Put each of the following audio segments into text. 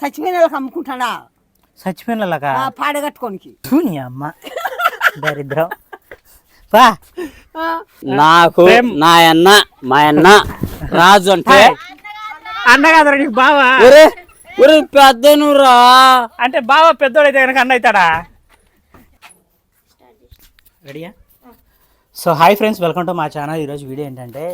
చచ్చిపోయిన వాళ్ళకి అమ్ముకుంటాడా? చచ్చిపోయినలాగా ఆ, పాడగట్టుకోనికి. నీ అమ్మ. దరిద్రం. పా. నాకు నా అన్న మా అన్న రాజు అంటే అన్న కాదురా నీకు బావా? ఒరే ఒరే పెద్దనురా. అంటే బావ పెద్దోడైతే కనుక అన్న అవుతాడా? రెడీయా so hi friends welcome to మా ఛానల్. ఈరోజు వీడియో ఏంటంటే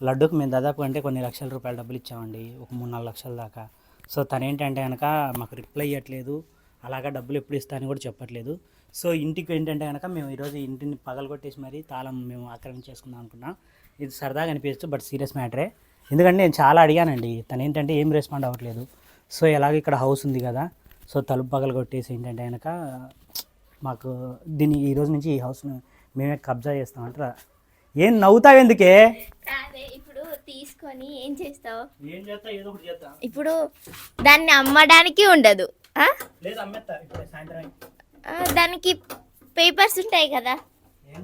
లడ్డుకు మేము దాదాపు అంటే కొన్ని లక్షల రూపాయలు డబ్బులు ఇచ్చామండి. ఒక మూడు నాలుగు లక్షల దాకా. సో తను ఏంటంటే కనుక మాకు రిప్లై ఇవ్వట్లేదు అలాగా డబ్బులు ఎప్పుడు ఇస్తా అని కూడా చెప్పట్లేదు. సో ఇంటికి ఏంటంటే కనుక మేము ఈరోజు ఇంటిని పగలగొట్టేసి మరీ తాళం మేము ఆక్రమించేసుకుందాం అనుకున్నాం. ఇది సరదాగా అనిపించచ్చు బట్ సీరియస్ మ్యాటరే. ఎందుకంటే నేను చాలా అడిగానండి తను ఏంటంటే ఏం రెస్పాండ్ అవ్వట్లేదు. సో ఎలాగ ఇక్కడ హౌస్ ఉంది కదా సో తలుపు పగలగొట్టేసి ఏంటంటే కనుక మాకు దీన్ని ఈరోజు నుంచి ఈ హౌస్ను మేమే కబ్జా చేస్తామంటారా? ఏం నవ్వుతావు ఎందుకే? తీసుకొని ఏం చేస్తావు? ఏం చేస్తా? ఏదో ఒకటి చేస్తా. ఇప్పుడు దాన్ని అమ్మడానికి ఉండదు. ఆ? లేదు అమ్మేస్తా ఇప్పుడు సాయంత్రం ఆ, దానికి పేపర్స్ ఉంటాయి కదా.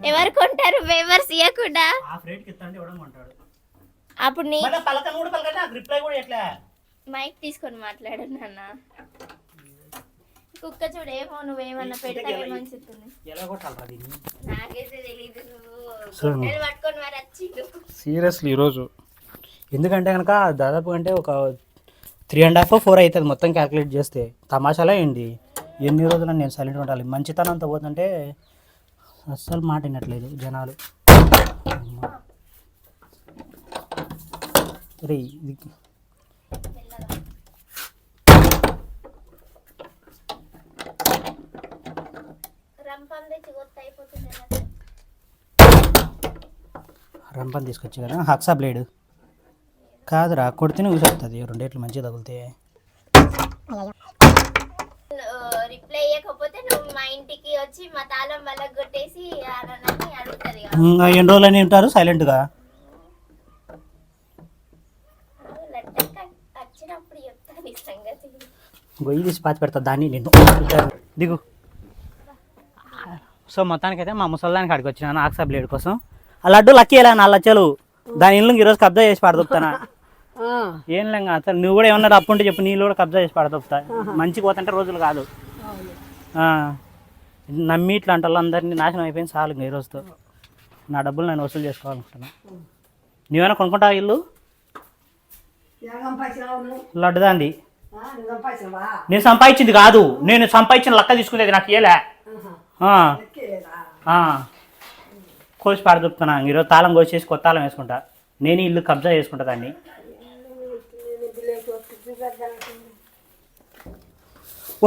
ఎవరు కొంటారు? పేపర్స్ ఇవ్వకుండా ఇస్తా అంటే ఇవ్వడం అప్పుడు నీ మళ్ళీ పలకని కూడా పలకని నాకు రిప్లై కూడా ఎట్లా మైక్ తీసుకొని మాట్లాడు నాన్న. కుక్క చూడు ఏమో నువ్వేమన్నా పెడతావేమో అనిపిస్తుంది ఎలా కొట్టాలరా దీన్ని? నాకైతే తెలీదు. నువ్వు సరే. పట్టుకొని మరి వచ్చిండు. సీరియస్లీ ఈరోజు ఎందుకంటే కనుక దాదాపు అంటే ఒక త్రీ అండ్ హాఫ్ ఫోర్ అవుతుంది మొత్తం క్యాలిక్యులేట్ చేస్తే. తమాషాలే ఏంటి? ఎన్ని రోజులు నేను సైలెంట్ ఉండాలి. మంచితనంతో పోతుంటే అస్సలు మాట వినట్లేదు జనాలు. రే ఇది రంపం తీసుకొచ్చి కదా హక్సా బ్లేడ్ కాదురా కొడితేనే ఊసొస్తుంది రెండేట్లు మంచిగా తగులుతాయి రిప్లై ఇవ్వకపోతే నువ్వు మా ఇంటికి వచ్చి మా తాళం వల్ల కొట్టేసి అనని అడుగుతుంది కదా. ఇంకా ఎన్ని రోజులు అని ఉంటారు? సైలెంట్గా? లడ్డక్క వచ్చినప్పుడు చెప్తాను ఈ సంగతి. గొయ్యి తీసి పాతి పెడతా దాన్ని నేను. దిగు. సో మొత్తానికైతే మా ముసల్దానికి అడిగి వచ్చినాను ఆక్సా బ్లేడ్ కోసం. ఆ లడ్డు లక్కీ ఎలా నా లచ్చలు? దాని ఇల్లు ఈరోజు కబ్జా చేసి పడదొప్తానా ఏం లేక అసలు నువ్వు కూడా ఏమన్నా అప్పు ఉంటే చెప్పు నీళ్ళు కూడా కబ్జా చేసి పడదొప్తా మంచిగా పోతుంటే రోజులు కాదు. నమ్మి ఇట్లా అంటే అందరినీ నాశనం అయిపోయింది చాలు ఈ రోజుతో నా డబ్బులు నేను వసూలు చేసుకోవాలనుకుంటున్నా. నువ్వేమైనా కొనుక్కుంటావా ఇల్లు? ఎలా సంపాదించినావు నువ్వు? లడ్డు దాంది ఆ, నువ్వు సంపాదించినవా నేను సంపాదించింది కాదు. నేను సంపాదించిన లెక్క తీసుకునేది నాకు ఏలే. కోసి పాడదొప్పుతున్నా ఈరోజు తాళం కోసేసి కొత్త తాళం వేసుకుంటా. నేను ఇల్లు కబ్జా చేసుకుంటా దాన్ని.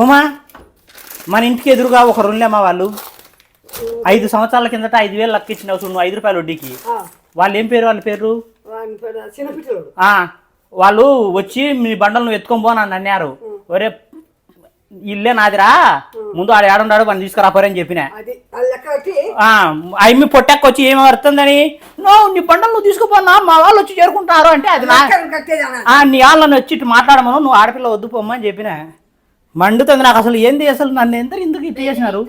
ఉమా మన ఇంటికి ఎదురుగా ఒక రెండేమా వాళ్ళు ఐదు సంవత్సరాల కిందట ఐదు వేలు లెక్క ఇచ్చినావు చూడు నువ్వు ఐదు రూపాయలు వడ్డీకి. వాళ్ళు ఏం పేరు వాళ్ళ పేరు వాళ్ళు వచ్చి మీ బండలు నువ్వు ఎత్తుకొని పో నన్ను అన్నారు. ఒరే ఇల్లే నాదిరా. ముందు ఆడ ఏడున్నాడు మనం తీసుకురా పోరే అని చెప్పిన. అమ్మి పొట్టెక్కొచ్చి ఏమి వస్తుందని నో నీ బండలు నువ్వు తీసుకుపోనా మా వాళ్ళు వచ్చి చేరుకుంటారు అంటే అది నా వాళ్ళని వచ్చి ఇటు మాట్లాడమను నువ్వు ఆడపిల్ల వద్దు పొమ్మని చెప్పిన. మండుతుంది నాకు అసలు ఏంది అసలు? నన్ను ఎంత ఎందుకు ఇట్లా చేసినారు?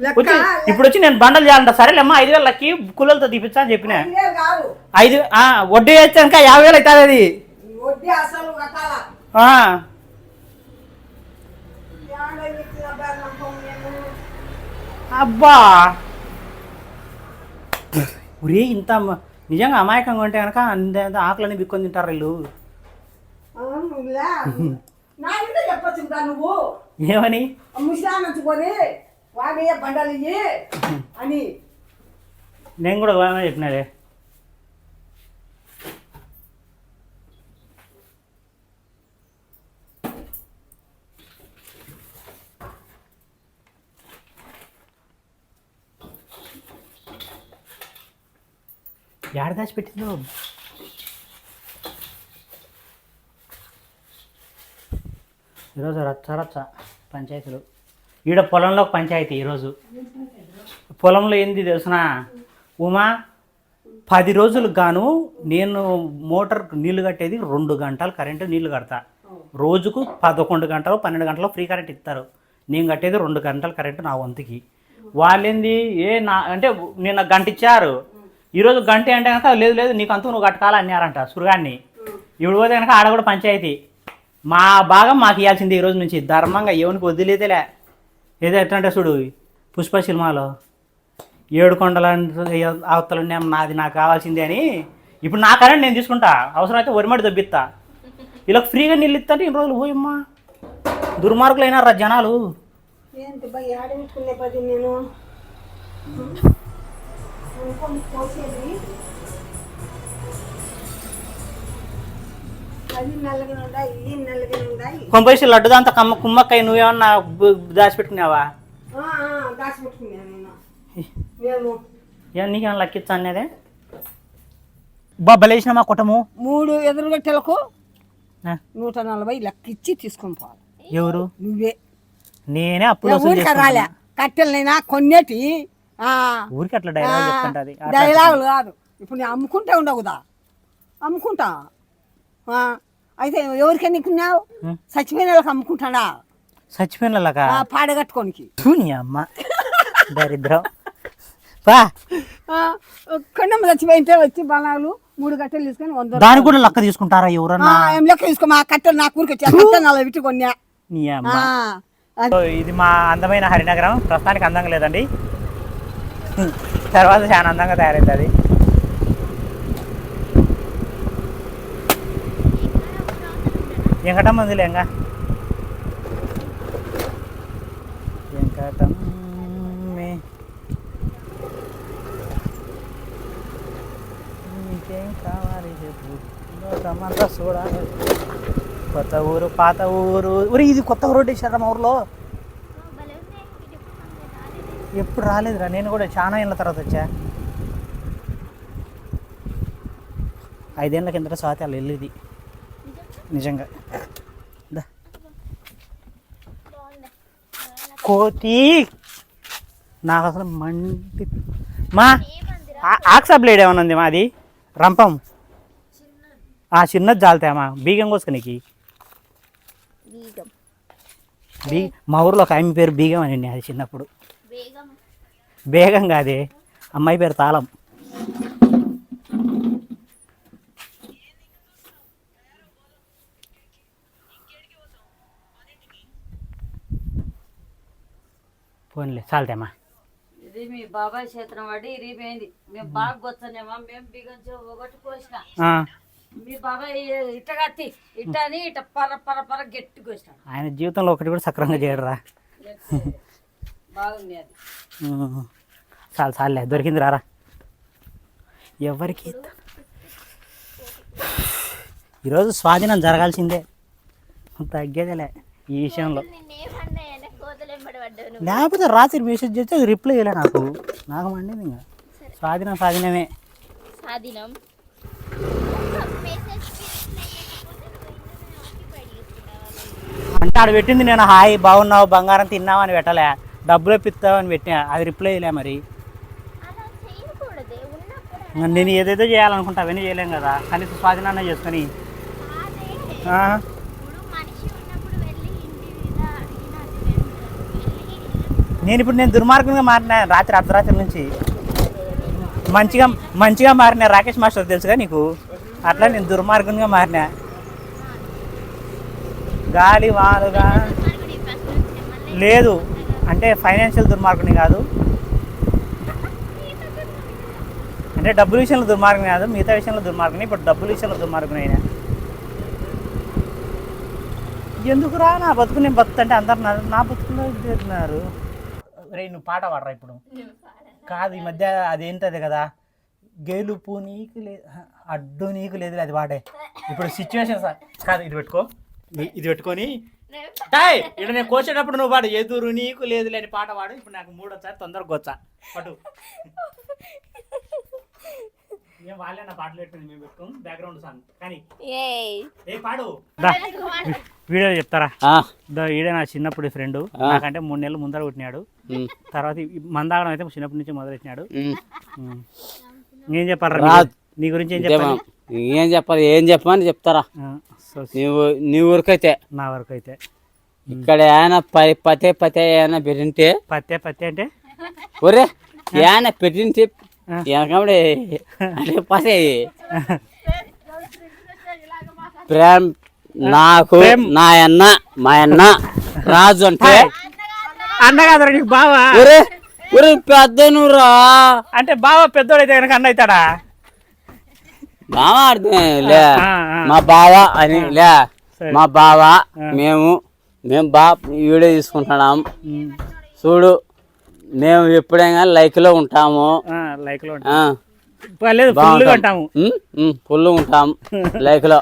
వచ్చి ఇప్పుడు వచ్చి నేను బండలు చేయాలంట సరేలేమ్మా ఐదు వేలు లక్కి కుల్లలతో తీపిచ్చా అని చెప్పిన. ఐదు వడ్డీ వేస్తే ఇంకా యాభై వేలు అవుతుంది అది వడ్డీ అసలు కట్టాలా ఆ, ఏడో ఇచ్చిన బెల్లం నేను అబ్బా! ఒరే ఇంత నిజంగా అమాయకంగా ఉంటే కనుక అంత ఆకులని బిక్కొని తింటారు వీళ్ళు. చెప్పొచ్చు నువ్వు. ఏమని? ముసలాన్ని వచ్చుకొని వాడి బండలు అని. నేను కూడా ఏమని ఏడ దాచి పెట్టిందో ఈరోజు రచ్చ రచ్చ పంచాయతీలు. ఈడ పొలంలో పంచాయతీ ఈరోజు. పొలంలో ఏంది తెలుసునా? ఉమా పది రోజులు గాను నేను మోటార్ నీళ్ళు కట్టేది రెండు గంటలు కరెంటు నీళ్ళు కడతా. రోజుకు పదకొండు గంటలు పన్నెండు గంటలు ఫ్రీ కరెంట్ ఇస్తారు. నేను కట్టేది రెండు గంటలు కరెంటు నా వంతుకి. వాళ్ళేంది? ఏ నా అంటే నిన్న గంట ఇచ్చారు ఈరోజు గంట అంటే కనుక లేదు లేదు నీకు అంతు నువ్వు కట్టుకోవాలి అన్నారంట సురగాన్ని. ఇప్పుడు పోతే కనుక ఆడ కూడా పంచాయతీ. మా భాగం మాకు ఇవ్వాల్సింది ఈ రోజు నుంచి. ధర్మంగా ఎవరికి వదిలేదేలే ఏదో ఎట్లా అంటే చూడు పుష్ప సినిమాలో. ఏడు కొండల అవతల నాది నాకు కావాల్సిందే అని. ఇప్పుడు నా కరెంట్ నేను తీసుకుంటా. అవసరమైతే ఒరిమడి దొబ్బిస్తా. ఇలా ఫ్రీగా నీళ్ళు ఇస్తాంటే ఇన్ని రోజులు పోయమ్మా. దుర్మార్గులైనా రా జనాలు పోసేది. కొంపేసి లడ్డు దాంతో కమ్మ కుమ్మక్కయ్య నువ్వేమన్నా దాచిపెట్టుకున్నావా? నీకేమన్నా లక్కిచ్చా అనేదే బబ్బలేసిన మా కుటుంబం. మూడు ఎదురుగట్టెలకు ఆ, నూట నలభై లెక్కిచ్చి తీసుకొని పోవాలి. ఎవరు? నువ్వే. నేనే ఊరికి రాలే. కట్టెలనైనా కొన్నేటి ఊరికి అట్లా డైలాగ్ చెప్తుంటది. డైలాగులు కాదు. ఇప్పుడు నేను అమ్ముకుంటే ఉండవుదా అమ్ముకుంటా. ఆ, అయితే ఎవరికి ఎన్నుకున్నావు ఉం. చచ్చిపోయిన వాళ్ళకి అమ్ముకుంటాడా? చచ్చిపోయినలాగా ఆ, పాడగట్టుకోనికి. అమ్మ. దరిద్రం. పా. కొండమ్మ చచ్చిపోయింటే వచ్చి బలాలు మూడు కట్టెలు తీసుకొని వంద దానికి కూడా లెక్క తీసుకుంటారా ఎవరన్నా? ఏం లెక్క తీసుకో మా కట్టెలు నా ఊరికి వచ్చి ఆ కట్టెలు నలభై పెట్టి కొన్నా. ఇది మా అందమైన హరినగరం. ప్రస్తుతానికి అందంగా లేదండి. తర్వాత చాలా అందంగా తయారవుతుంది వెంకటమ్మ ఉంది ఇంకా. వెంకటమ్మే. నీకేం కావాలి చెప్పు. లోకమంతా చూడాలి కొత్త ఊరు పాత ఊరు. ఊరి ఇది కొత్త రోడ్డు వేసారా మా ఊర్లో? ఎప్పుడు రాలేదురా. నేను కూడా చాలా ఏళ్ళ తర్వాత వచ్చా. ఐదేళ్ళ కిందట స్వాతి వాళ్ళు వెళ్ళేది. నిజంగా. కోతి! నాకు అసలు మంటి మా ఆక్సా బ్లేడ్ ఏమైనా ఉంది మాది రంపం. ఆ చిన్నది జాలుతాయమ్మా బీగం కోసుకునికి బీగం. బీ మా ఊర్లో ఒక ఆమె పేరు బీగం అని అది చిన్నప్పుడు. బేగం కాదే. అమ్మాయి పేరు తాళం. పోన్లే చాలతేమ్మా ఇది మీ బాబాయ్ చేతనం పడి ఇరిగిపోయింది మేము బాగా గొచ్చనేమా మేము బిగించి ఒకటి కోసిన. మీ బాబాయ్ ఇట్ట కత్తి ఇట్ట అని ఇట్ట పర పర పర గట్టి కోసినాడు. ఆయన జీవితంలో ఒకటి కూడా సక్రమంగా చేయడరా. చాలు చాలులే దొరికింది రారా ఎవరికి ఈరోజు స్వాధీనం జరగాల్సిందే. తగ్గేదేలే ఈ విషయంలో. లేకపోతే రాత్రి మెసేజ్ చేస్తే అది రిప్లై ఇవ్వలే నాకు. నాకు మండింది ఇంకా. స్వాధీనం స్వాధీనమే. అంటే ఆడ పెట్టింది నేను హాయ్ బాగున్నావు బంగారం తిన్నావు అని పెట్టలే. డబ్బులు ఇప్పిస్తావు అని పెట్టినా అది రిప్లై ఇవ్వలే మరి. నేను ఏదేదో చేయాలనుకుంటా అవన్నీ చేయలేం కదా. కనీసం స్వాధీనాన్ని చేసుకొని. నేను ఇప్పుడు నేను దుర్మార్గంగా మారిన రాత్రి అర్ధరాత్రి నుంచి మంచిగా మంచిగా మారిన రాకేష్ మాస్టర్ తెలుసుగా నీకు? అట్లా నేను దుర్మార్గంగా మారిన. గాలి వాలుగా లేదు. అంటే ఫైనాన్షియల్ దుర్మార్గుని కాదు. అంటే డబ్బుల విషయంలో దుర్మార్గుని కాదు మిగతా విషయంలో దుర్మార్గుని ఇప్పుడు డబ్బుల విషయంలో దుర్మార్గుని అయినా. ఎందుకురా నా బతుకు నేను బతుకుతుంటే అందరు నా బతుకులో చేస్తున్నారు రే నువ్వు పాట పాడరా ఇప్పుడు. కాదు ఈ మధ్య అదేంటది కదా? గెలుపు నీకు లేదు అడ్డు నీకు లేదు అది వాడే ఇప్పుడు సిచ్యువేషన్ సార్ కాదు ఇది పెట్టుకో. ఇది పెట్టుకొని టాయ్ ఇక్కడ నేను కోసేటప్పుడు నువ్వు పాడు ఎదురు నీకు లేదు లేని పాట పాడు. ఇప్పుడు నాకు మూడు వచ్చా తొందరగా వచ్చా. పట్టు. ఏం వాళ్ళే నా పాటలు పెట్టుకుంది మేము పెట్టుకోం. బ్యాక్గ్రౌండ్ సాంగ్ కానీ ఏయ్. ఏ పాడు. వీడియో చెప్తారా? ఈడే నా చిన్నప్పుడు ఫ్రెండ్. నాకంటే మూడు నెలలు ముందర పుట్టినాడు తర్వాత మందాగడం అయితే చిన్నప్పటి నుంచి మొదలెట్టినాడు. ఏం చెప్పారా రాజ్. నీ గురించి ఏం చెప్పాలి? ఏం చెప్పాలి ఏం చెప్పమని చెప్తారా? ఆ, సో నీవు నీ ఊరికైతే. నా వరకు అయితే ఇక్కడ ఏమైనా ప- పతే పతే ఏమైనా పెట్టింటే? పత్తే పత్తే అంటే? ఒరే ఏమైనా పెట్టింటే. వెనకబడి అంటే పసే ప్రేమ నాకు నా అన్న మా అన్న రాజు అంటే? అన్న కాదురా నీకు బావా? ఒరే ఒరే పెద్దనురా. అంటే బావ పెద్దోడైతే కనుక అన్న అవుతాడా? బావ అర్థం లే ఆ, ఆ. మా బావ అని లే. మా బావ మేము మేము బా వీడియో తీసుకుంటున్నాం. చూడు మేము ఎప్పుడైనా లైక్లో ఉంటాము లైక్లో ఉంటాము ఫుల్ ఉంటాం లైక్లో.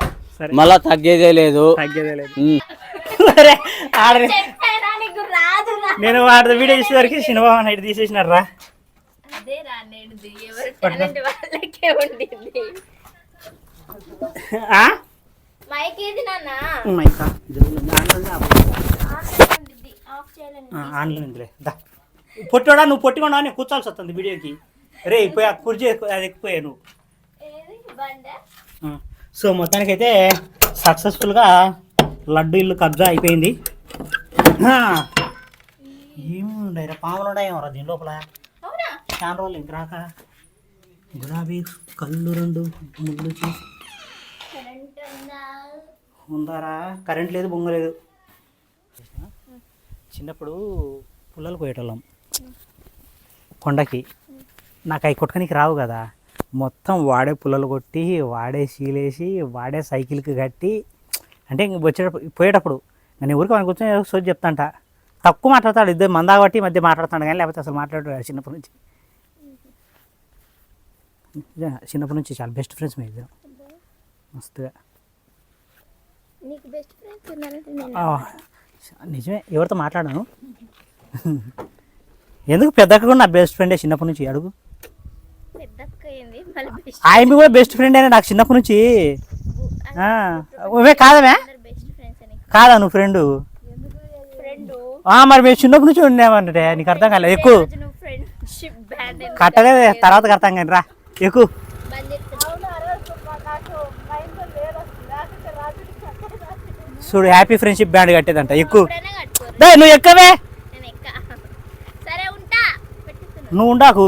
మళ్ళా తగ్గేదే లేదు. తగ్గేదే నేను వాడి వీడియో చూసేసరికి సినిమా నైట్ తీసేసినారా ఆన్లైన్ ఉందిలే దా. పొట్టోడా నువ్వు పొట్టికొండా నేను కూర్చోాల్సి వస్తుంది వీడియోకి. రే పోయి ఆ కుర్చీ అది ఎక్కిపోయా నువ్వు. సో మొత్తానికైతే సక్సెస్ఫుల్గా లడ్డు ఇల్లు కబ్జా అయిపోయింది. ఆ, ఏముండయి రా పాములు ఉన్నాయేమో రా దీని లోపల? అవునా? చాలా రోజులు ఇంక రాక. గులాబీ కళ్ళు రెండు ముగ్గులు చూసి ఉందారా కరెంట్ లేదు బొంగ లేదు. చిన్నప్పుడు పుల్లలు పోయేటోళ్ళం కొండకి. నాకు అవి కొట్టుకనికి రావు కదా. మొత్తం వాడే పుల్లలు కొట్టి వాడే సీలేసి వాడే సైకిల్కి కట్టి అంటే ఇంక వచ్చేటప్పుడు పోయేటప్పుడు నేను ఊరికి మనకు కూర్చొని ఏదో సోచి చెప్తాంట. తక్కువ మాట్లాడతాడు ఇద్దరు మందాగట్టి మధ్య మాట్లాడతాడు కానీ లేకపోతే అసలు మాట్లాడాడు చిన్నప్పటి నుంచి. చిన్నప్పటి నుంచి చాలా బెస్ట్ ఫ్రెండ్స్ మీ ఇద్దరం. మస్తుగా. నీకు బెస్ట్ ఫ్రెండ్స్ ఉన్నారంటే నిజమే ఎవరితో మాట్లాడాను? ఎందుకు పెద్దక్క నా బెస్ట్ ఫ్రెండే చిన్నప్పటి నుంచి? అడుగు. ఆమె కూడా బెస్ట్ ఫ్రెండ్ అయినా నాకు చిన్నప్పటి నుంచి? కాదమే? కాదా నువ్వు ఫ్రెండ్ మరి మేము చిన్నప్పటి నుంచి ఉండేమంటే నీకు అర్థం కాలేదు ఎక్కువ. కట్టలేదు తర్వాత కడతాం కానీ రా ఎక్కువ. చూడు హ్యాపీ ఫ్రెండ్షిప్ బ్యాండ్ కట్టేదంట. ఎక్కువ డే నువ్వు ఎక్కవే? నువ్వు ఉండాకు.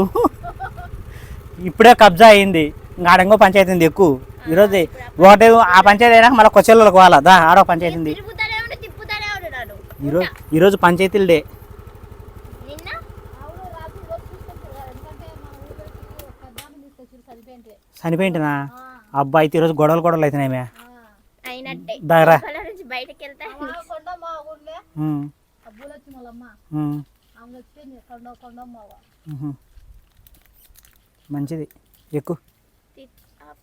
ఇప్పుడే కబ్జా అయింది. ఆడంగో పంచాయతీ ఉంది ఎక్కువ. ఈరోజు ఒకటి ఆ పంచాయతీ అయినాక మళ్ళీ కొచ్చెళ్ళకి పోవాలా? దా ఆడో పంచాయతీ ఉంది. ఈరోజు ఈరోజు పంచాయతీల డే. చనిపోయింటినా? అబ్బా అయితే ఈరోజు గొడవలు గొడవలు అవుతున్నాయి అయినట్టే. దారా మంచిది. ఎక్కువ ఆఫ్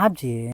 ఆప్ చేయి.